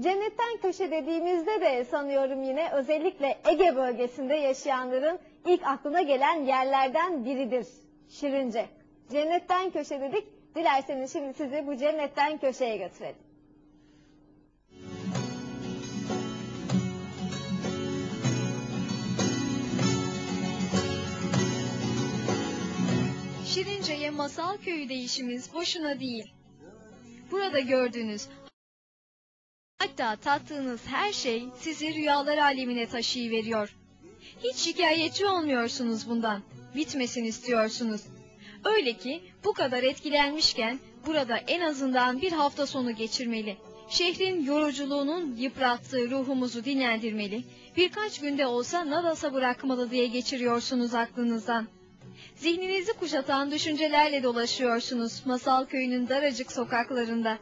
Cennetten köşe dediğimizde de sanıyorum yine özellikle Ege bölgesinde yaşayanların ilk aklına gelen yerlerden biridir. Şirince. Cennetten köşe dedik. Dilerseniz şimdi sizi bu cennetten köşeye götürelim. Şirince'ye masal köyü değişimiz boşuna değil. Burada gördüğünüz hatta tattığınız her şey sizi rüyalar alemine taşıyıveriyor. Hiç şikayetçi olmuyorsunuz bundan. Bitmesin istiyorsunuz. Öyle ki bu kadar etkilenmişken burada en azından bir hafta sonu geçirmeli. Şehrin yoruculuğunun yıprattığı ruhumuzu dinlendirmeli. Birkaç günde olsa nadasa bırakmalı diye geçiriyorsunuz aklınızdan. Zihninizi kuşatan düşüncelerle dolaşıyorsunuz masal köyünün daracık sokaklarında.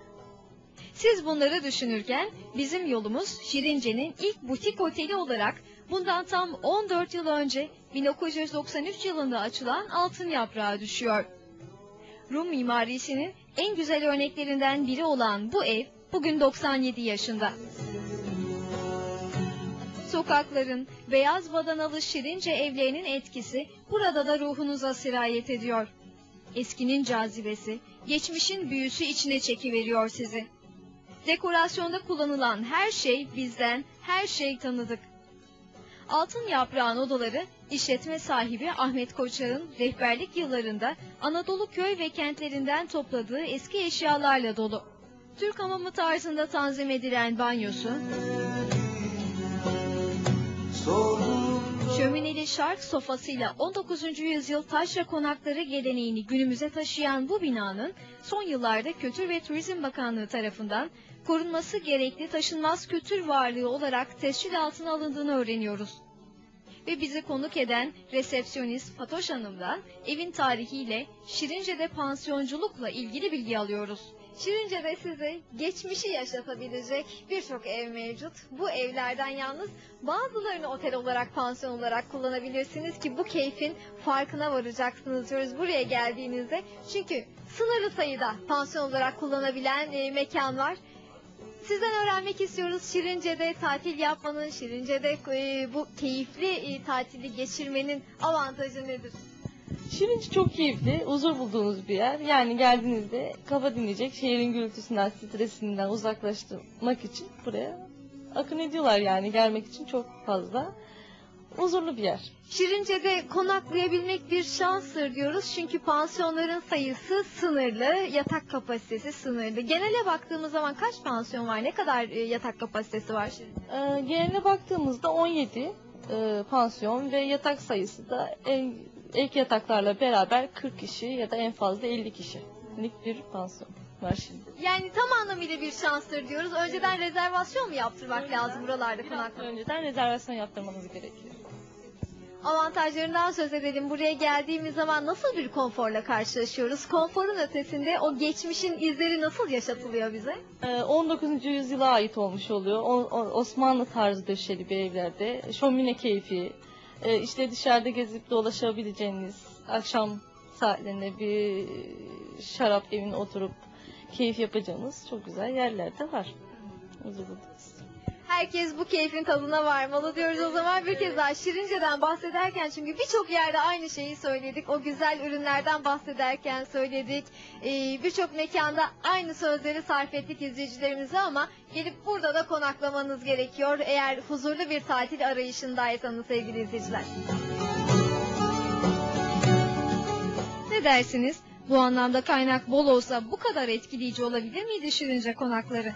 Siz bunları düşünürken bizim yolumuz Şirince'nin ilk butik oteli olarak bundan tam 14 yıl önce 1993 yılında açılan Altın Yaprağa düşüyor. Rum mimarisinin en güzel örneklerinden biri olan bu ev bugün 97 yaşında. Sokakların, beyaz badanalı şirince evlerinin etkisi burada da ruhunuza sirayet ediyor. Eskinin cazibesi, geçmişin büyüsü içine çekiveriyor sizi. Dekorasyonda kullanılan her şey bizden, her şey tanıdık. Altın yaprağın odaları işletme sahibi Ahmet Koçar'ın rehberlik yıllarında Anadolu köy ve kentlerinden topladığı eski eşyalarla dolu. Türk hamamı tarzında tanzim edilen banyosu, Şömineli şark sofasıyla 19. yüzyıl taşra konakları geleneğini günümüze taşıyan bu binanın son yıllarda Kültür ve Turizm Bakanlığı tarafından korunması gerekli taşınmaz kültür varlığı olarak tescil altına alındığını öğreniyoruz. Ve bizi konuk eden resepsiyonist Fatoş Hanım'dan evin tarihiyle Şirince'de pansiyonculukla ilgili bilgi alıyoruz. Şirince'de size geçmişi yaşatabilecek birçok ev mevcut. Bu evlerden yalnız bazılarını otel olarak, pansiyon olarak kullanabilirsiniz ki bu keyfin farkına varacaksınız diyoruz buraya geldiğinizde. Çünkü sınırlı sayıda pansiyon olarak kullanabilen e, mekan var. Sizden öğrenmek istiyoruz Şirince'de tatil yapmanın, Şirince'de e, bu keyifli e, tatili geçirmenin avantajı nedir? Şirince çok keyifli, huzur bulduğunuz bir yer. Yani geldiğinizde kafa dinleyecek, şehrin gürültüsünden, stresinden uzaklaştırmak için buraya akın ediyorlar yani gelmek için çok fazla. Huzurlu bir yer. Şirince'de konaklayabilmek bir şanstır diyoruz. Çünkü pansiyonların sayısı sınırlı, yatak kapasitesi sınırlı. Genele baktığımız zaman kaç pansiyon var? Ne kadar e, yatak kapasitesi var Şirince'de? Ee, geneline baktığımızda 17 e, pansiyon ve yatak sayısı da en, ek yataklarla beraber 40 kişi ya da en fazla 50 kişilik bir pansiyon var şimdi. Yani tam anlamıyla bir şanstır diyoruz. Önceden rezervasyon mu yaptırmak lazım buralarda konaklamak? önceden rezervasyon yaptırmanız gerekiyor. Avantajlarından söz edelim. Buraya geldiğimiz zaman nasıl bir konforla karşılaşıyoruz? Konforun ötesinde o geçmişin izleri nasıl yaşatılıyor bize? Ee, 19. yüzyıla ait olmuş oluyor. O- o- Osmanlı tarzı döşeli bir evlerde. Şömine keyfi, e, işte dışarıda gezip dolaşabileceğiniz, akşam saatlerinde bir şarap evine oturup keyif yapacağınız çok güzel yerler de var. Huzur. Herkes bu keyfin tadına varmalı diyoruz o zaman bir kez daha Şirince'den bahsederken çünkü birçok yerde aynı şeyi söyledik. O güzel ürünlerden bahsederken söyledik. Ee, birçok mekanda aynı sözleri sarf ettik izleyicilerimize ama gelip burada da konaklamanız gerekiyor. Eğer huzurlu bir tatil arayışındaysanız sevgili izleyiciler. Ne dersiniz? Bu anlamda kaynak bol olsa bu kadar etkileyici olabilir miydi Şirince konakları?